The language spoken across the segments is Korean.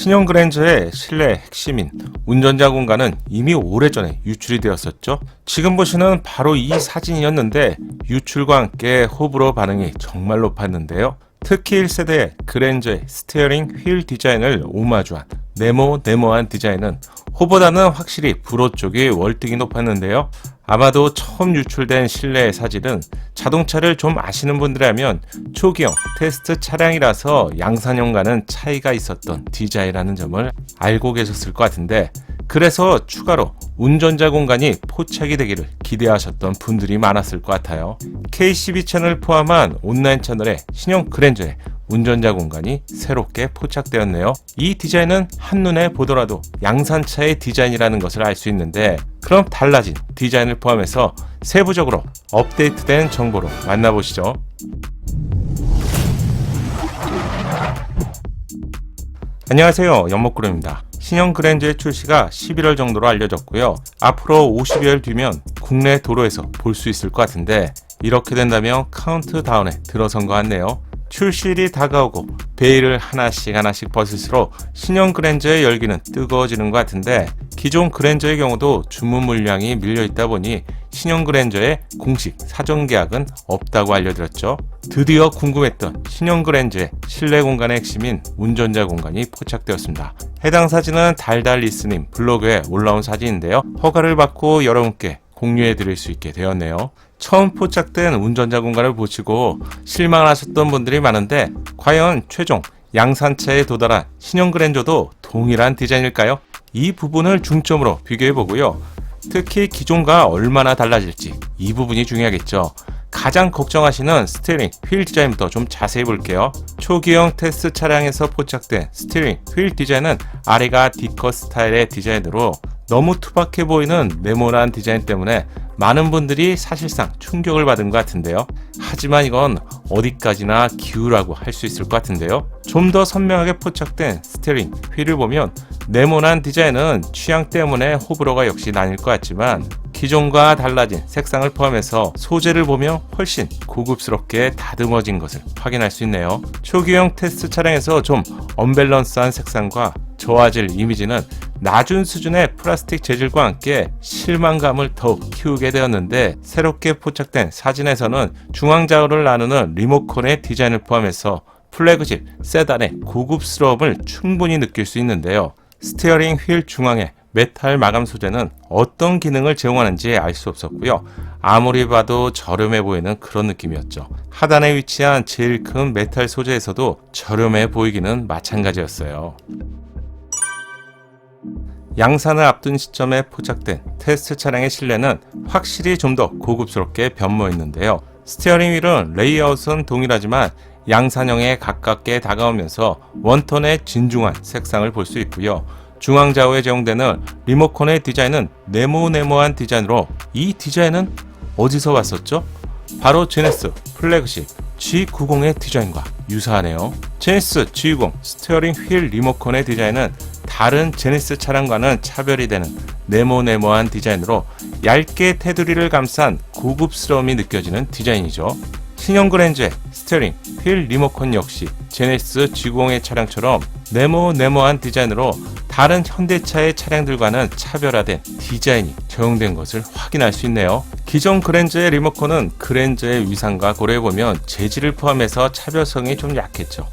신형 그랜저의 실내 핵심인 운전자 공간은 이미 오래전에 유출이 되었었죠. 지금 보시는 바로 이 사진이었는데 유출과 함께 호불호 반응이 정말 높았는데요. 특히 1세대 그랜저의 스티어링 휠 디자인을 오마주한 네모 네모한 디자인은 호보다는 확실히 불호 쪽이 월등히 높았는데요. 아마도 처음 유출된 실내의 사진은 자동차를 좀 아시는 분들이라면 초기형 테스트 차량이라서 양산형과는 차이가 있었던 디자인이라는 점을 알고 계셨을 것 같은데 그래서 추가로 운전자 공간이 포착이 되기를 기대하셨던 분들이 많았을 것 같아요. KCB 채널 포함한 온라인 채널에 신형 그랜저의 운전자 공간이 새롭게 포착되었네요. 이 디자인은 한눈에 보더라도 양산차의 디자인이라는 것을 알 수 있는데 그럼 달라진 디자인을 포함해서 세부적으로 업데이트된 정보로 만나보시죠. 안녕하세요. 연목구름입니다. 신형 그랜저의 출시가 11월 정도로 알려졌고요. 앞으로 50여일 뒤면 국내 도로에서 볼 수 있을 것 같은데 이렇게 된다면 카운트다운에 들어선 것 같네요. 출시일이 다가오고 베일을 하나씩 하나씩 벗을수록 신형 그랜저의 열기는 뜨거워지는 것 같은데 기존 그랜저의 경우도 주문 물량이 밀려 있다 보니 신형 그랜저의 공식 사전 계약은 없다고 알려드렸죠. 드디어 궁금했던 신형 그랜저의 실내 공간의 핵심인 운전자 공간이 포착되었습니다. 해당 사진은 달달리스님 블로그에 올라온 사진인데요. 허가를 받고 여러분께 공유해 드릴 수 있게 되었네요. 처음 포착된 운전자 공간을 보시고 실망을 하셨던 분들이 많은데 과연 최종 양산차에 도달한 신형 그랜저도 동일한 디자인일까요? 이 부분을 중점으로 비교해 보고요. 특히 기존과 얼마나 달라질지 이 부분이 중요하겠죠. 가장 걱정하시는 스티어링 휠 디자인부터 좀 자세히 볼게요. 초기형 테스트 차량에서 포착된 스티어링 휠 디자인은 아래가 디커 스타일의 디자인으로 너무 투박해 보이는 네모난 디자인 때문에 많은 분들이 사실상 충격을 받은 것 같은데요. 하지만 이건 어디까지나 기우라고 할 수 있을 것 같은데요. 좀 더 선명하게 포착된 스티어링 휠을 보면 네모난 디자인은 취향 때문에 호불호가 역시 나뉠 것 같지만 기존과 달라진 색상을 포함해서 소재를 보면 훨씬 고급스럽게 다듬어진 것을 확인할 수 있네요. 초기형 테스트 차량에서 좀 언밸런스한 색상과 저화질 이미지는 낮은 수준의 플라스틱 재질과 함께 실망감을 더욱 키우게 되었는데 새롭게 포착된 사진에서는 중앙 좌우를 나누는 리모컨의 디자인을 포함해서 플래그십 세단의 고급스러움을 충분히 느낄 수 있는데요. 스티어링 휠 중앙에 메탈 마감 소재는 어떤 기능을 제공하는지 알 수 없었고요. 아무리 봐도 저렴해 보이는 그런 느낌이었죠. 하단에 위치한 제일 큰 메탈 소재에서도 저렴해 보이기는 마찬가지였어요. 양산을 앞둔 시점에 포착된 테스트 차량의 실내는 확실히 좀 더 고급스럽게 변모했는데요. 스티어링 휠은 레이아웃은 동일하지만 양산형에 가깝게 다가오면서 원톤의 진중한 색상을 볼 수 있고요. 중앙 좌우에 제공되는 리모컨의 디자인은 네모네모한 디자인으로 이 디자인은 어디서 왔었죠? 바로 제네스 플래그십 G90의 디자인과 유사하네요. 제네스 G90 스티어링 휠 리모컨의 디자인은 다른 제네스 차량과는 차별이 되는 네모네모한 디자인으로 얇게 테두리를 감싼 고급스러움이 느껴지는 디자인이죠. 신형 그랜저의 스티어링 휠 리모컨 역시 제네시스 G90의 차량처럼 네모네모한 디자인으로 다른 현대차의 차량들과는 차별화된 디자인이 적용된 것을 확인할 수 있네요. 기존 그랜저의 리모컨은 그랜저의 위상과 고려해보면 재질을 포함해서 차별성이 좀 약했죠.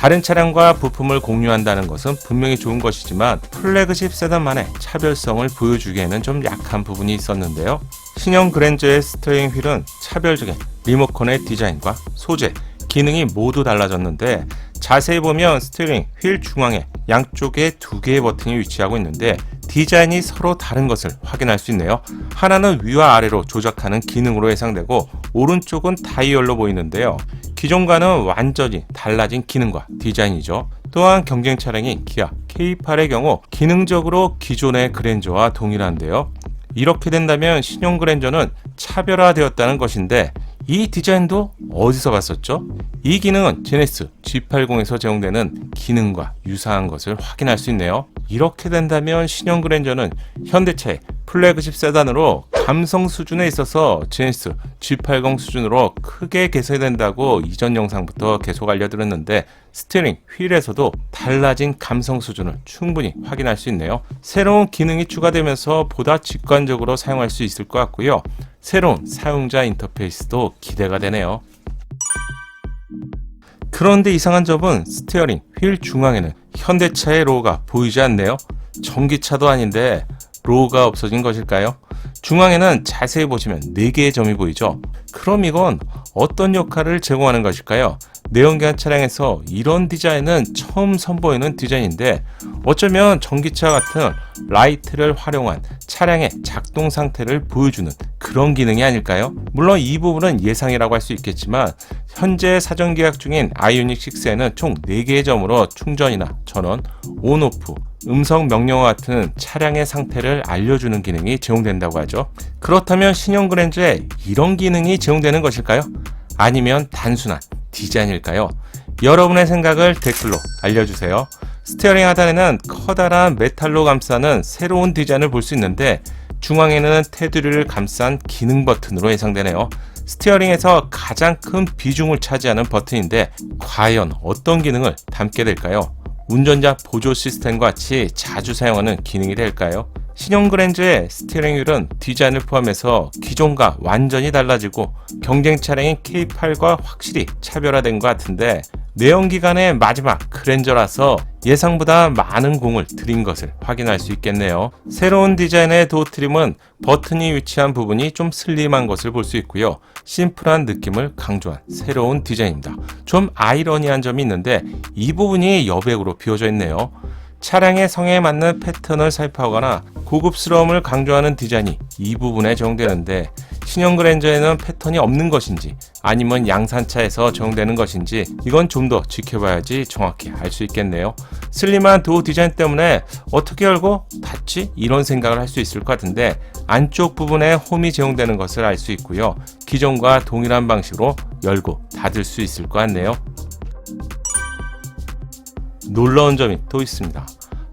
다른 차량과 부품을 공유한다는 것은 분명히 좋은 것이지만 플래그십 세단만의 차별성을 보여주기에는 좀 약한 부분이 있었는데요. 신형 그랜저의 스티어링 휠은 차별적인 리모컨의 디자인과 소재, 기능이 모두 달라졌는데 자세히 보면 스티어링 휠 중앙에 양쪽에 두 개의 버튼이 위치하고 있는데 디자인이 서로 다른 것을 확인할 수 있네요. 하나는 위와 아래로 조작하는 기능으로 예상되고 오른쪽은 다이얼로 보이는데요. 기존과는 완전히 달라진 기능과 디자인이죠. 또한 경쟁 차량인 기아 K8의 경우 기능적으로 기존의 그랜저와 동일한데요. 이렇게 된다면 신형 그랜저는 차별화되었다는 것인데 이 디자인도 어디서 봤었죠? 이 기능은 제네스 G80에서 제공되는 기능과 유사한 것을 확인할 수 있네요. 이렇게 된다면 신형 그랜저는 현대차의 플래그십 세단으로 감성 수준에 있어서 제네시스 G80 수준으로 크게 개선된다고 이전 영상부터 계속 알려드렸는데 스티어링 휠에서도 달라진 감성 수준을 충분히 확인할 수 있네요. 새로운 기능이 추가되면서 보다 직관적으로 사용할 수 있을 것 같고요. 새로운 사용자 인터페이스도 기대가 되네요. 그런데 이상한 점은 스티어링 휠 중앙에는 현대차의 로고가 보이지 않네요. 전기차도 아닌데 로고가 없어진 것일까요? 중앙에는 자세히 보시면 4개의 점이 보이죠? 그럼 이건 어떤 역할을 제공하는 것일까요? 내연기관 차량에서 이런 디자인은 처음 선보이는 디자인인데 어쩌면 전기차 같은 라이트를 활용한 차량의 작동 상태를 보여주는 그런 기능이 아닐까요? 물론 이 부분은 예상이라고 할 수 있겠지만 현재 사전 계약 중인 아이오닉 6에는 총 4개의 점으로 충전이나 전원, 온오프, 음성 명령어 같은 차량의 상태를 알려주는 기능이 제공된다고 하죠. 그렇다면 신형 그랜저에 이런 기능이 제공되는 것일까요? 아니면 단순한 디자인일까요? 여러분의 생각을 댓글로 알려주세요. 스티어링 하단에는 커다란 메탈로 감싸는 새로운 디자인을 볼 수 있는데 중앙에는 테두리를 감싼 기능 버튼으로 예상되네요. 스티어링에서 가장 큰 비중을 차지하는 버튼인데 과연 어떤 기능을 담게 될까요? 운전자 보조 시스템과 같이 자주 사용하는 기능이 될까요? 신형 그랜저의 스티어링 휠은 디자인을 포함해서 기존과 완전히 달라지고 경쟁 차량인 K8과 확실히 차별화된 것 같은데 내연기관의 마지막 그랜저라서 예상보다 많은 공을 들인 것을 확인할 수 있겠네요. 새로운 디자인의 도어 트림은 버튼이 위치한 부분이 좀 슬림한 것을 볼 수 있고요. 심플한 느낌을 강조한 새로운 디자인입니다. 좀 아이러니한 점이 있는데 이 부분이 여백으로 비워져 있네요. 차량의 성에 맞는 패턴을 살펴하거나 고급스러움을 강조하는 디자인이 이 부분에 적용되는데 신형 그랜저에는 패턴이 없는 것인지 아니면 양산차에서 적용되는 것인지 이건 좀 더 지켜봐야지 정확히 알 수 있겠네요. 슬림한 도어 디자인 때문에 어떻게 열고 닫지? 이런 생각을 할 수 있을 것 같은데 안쪽 부분에 홈이 제공되는 것을 알 수 있고요. 기존과 동일한 방식으로 열고 닫을 수 있을 것 같네요. 놀라운 점이 또 있습니다.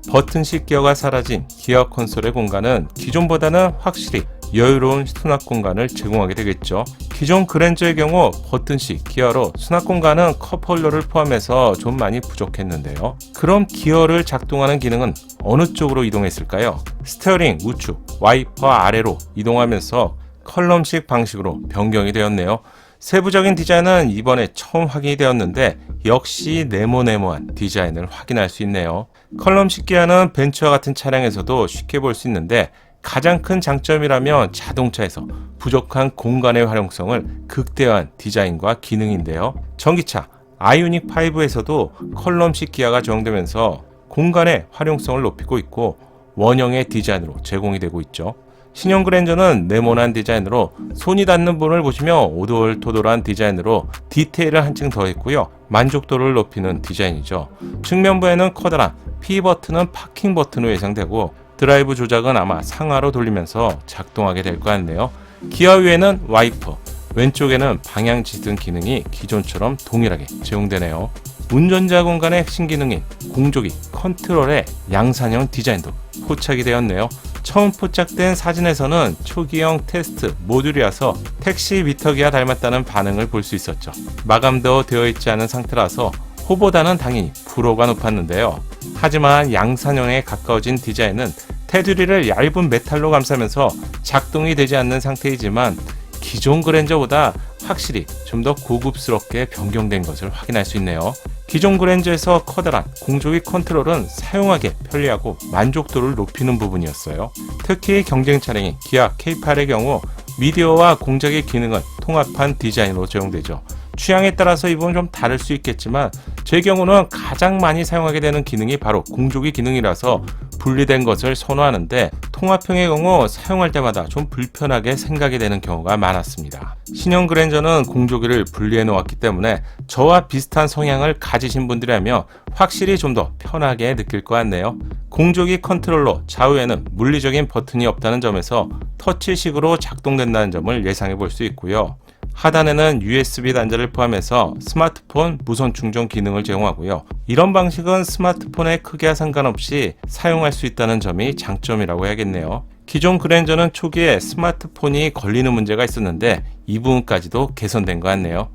버튼식 기어가 사라진 기어 콘솔의 공간은 기존보다는 확실히 여유로운 수납 공간을 제공하게 되겠죠. 기존 그랜저의 경우 버튼식 기어로 수납 공간은 컵 홀더를 포함해서 좀 많이 부족했는데요. 그럼 기어를 작동하는 기능은 어느 쪽으로 이동했을까요? 스테어링 우측, 와이퍼 아래로 이동하면서 컬럼식 방식으로 변경이 되었네요. 세부적인 디자인은 이번에 처음 확인이 되었는데 역시 네모네모한 디자인을 확인할 수 있네요. 컬럼 식 기어는 벤츠와 같은 차량에서도 쉽게 볼 수 있는데 가장 큰 장점이라면 자동차에서 부족한 공간의 활용성을 극대화한 디자인과 기능인데요. 전기차 아이오닉 5에서도 컬럼식 기아가 적용되면서 공간의 활용성을 높이고 있고 원형의 디자인으로 제공이 되고 있죠. 신형 그랜저는 네모난 디자인으로 손이 닿는 부분을 보시면 오돌토돌한 디자인으로 디테일을 한층 더했고요. 만족도를 높이는 디자인이죠. 측면부에는 커다란 P 버튼은 파킹 버튼으로 예상되고 드라이브 조작은 아마 상하로 돌리면서 작동하게 될 것 같네요. 기어 위에는 와이퍼, 왼쪽에는 방향 지등 기능이 기존처럼 동일하게 제공되네요. 운전자 공간의 핵심 기능인 공조기 컨트롤의 양산형 디자인도 포착이 되었네요. 처음 포착된 사진에서는 초기형 테스트 모듈이라서 택시 미터기와 닮았다는 반응을 볼 수 있었죠. 마감도 되어 있지 않은 상태라서 호보다는 당연히 불호가 높았는데요. 하지만 양산형에 가까워진 디자인은 테두리를 얇은 메탈로 감싸면서 작동이 되지 않는 상태이지만 기존 그랜저보다 확실히 좀 더 고급스럽게 변경된 것을 확인할 수 있네요. 기존 그랜저에서 커다란 공조기 컨트롤은 사용하기 편리하고 만족도를 높이는 부분이었어요. 특히 경쟁 차량인 기아 K8의 경우 미디어와 공작의 기능을 통합한 디자인으로 제공되죠. 취향에 따라서 이 부분 좀 다를 수 있겠지만 제 경우는 가장 많이 사용하게 되는 기능이 바로 공조기 기능이라서 분리된 것을 선호하는데 통합형의 경우 사용할 때마다 좀 불편하게 생각이 되는 경우가 많았습니다. 신형 그랜저는 공조기를 분리해 놓았기 때문에 저와 비슷한 성향을 가지신 분들이라면 확실히 좀 더 편하게 느낄 것 같네요. 공조기 컨트롤러 좌우에는 물리적인 버튼이 없다는 점에서 터치식으로 작동된다는 점을 예상해 볼 수 있고요. 하단에는 USB 단자를 포함해서 스마트폰 무선 충전 기능을 제공하고요. 이런 방식은 스마트폰의 크기와 상관없이 사용할 수 있다는 점이 장점이라고 해야겠네요. 기존 그랜저는 초기에 스마트폰이 걸리는 문제가 있었는데 이 부분까지도 개선된 것 같네요.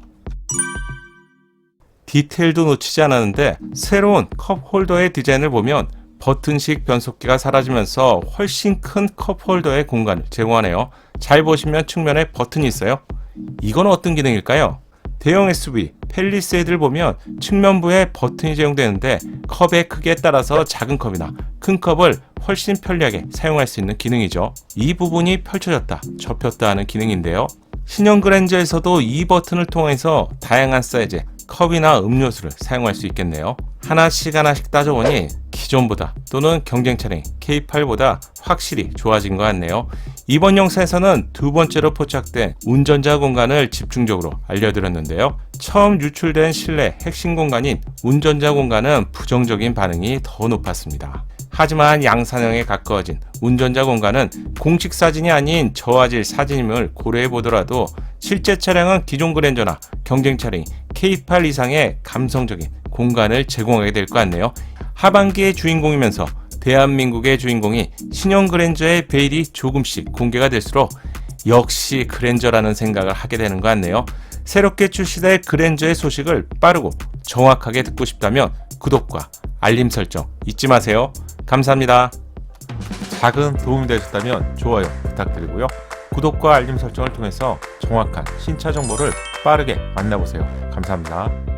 디테일도 놓치지 않았는데 새로운 컵 홀더의 디자인을 보면 버튼식 변속기가 사라지면서 훨씬 큰 컵 홀더의 공간을 제공하네요. 잘 보시면 측면에 버튼이 있어요. 이건 어떤 기능일까요? 대형 SUV, 펠리세이드를 보면 측면부에 버튼이 제공되는데 컵의 크기에 따라서 작은 컵이나 큰 컵을 훨씬 편리하게 사용할 수 있는 기능이죠. 이 부분이 펼쳐졌다, 접혔다 하는 기능인데요. 신형 그랜저에서도 이 버튼을 통해서 다양한 사이즈의 컵이나 음료수를 사용할 수 있겠네요. 하나씩 하나씩 따져보니 기존보다 또는 경쟁 차량 K8보다 확실히 좋아진 것 같네요. 이번 영상에서는 두 번째로 포착된 운전자 공간을 집중적으로 알려드렸는데요. 처음 유출된 실내 핵심 공간인 운전자 공간은 부정적인 반응이 더 높았습니다. 하지만 양산형에 가까워진 운전자 공간은 공식 사진이 아닌 저화질 사진임을 고려해 보더라도 실제 차량은 기존 그랜저나 경쟁 차량 K8 이상의 감성적인 공간을 제공하게 될 것 같네요. 하반기의 주인공이면서 대한민국의 주인공이 신형 그랜저의 베일이 조금씩 공개가 될수록 역시 그랜저라는 생각을 하게 되는 것 같네요. 새롭게 출시될 그랜저의 소식을 빠르고 정확하게 듣고 싶다면 구독과 알림 설정 잊지 마세요. 감사합니다. 작은 도움이 되셨다면 좋아요 부탁드리고요. 구독과 알림 설정을 통해서 정확한 신차 정보를 빠르게 만나보세요. 감사합니다.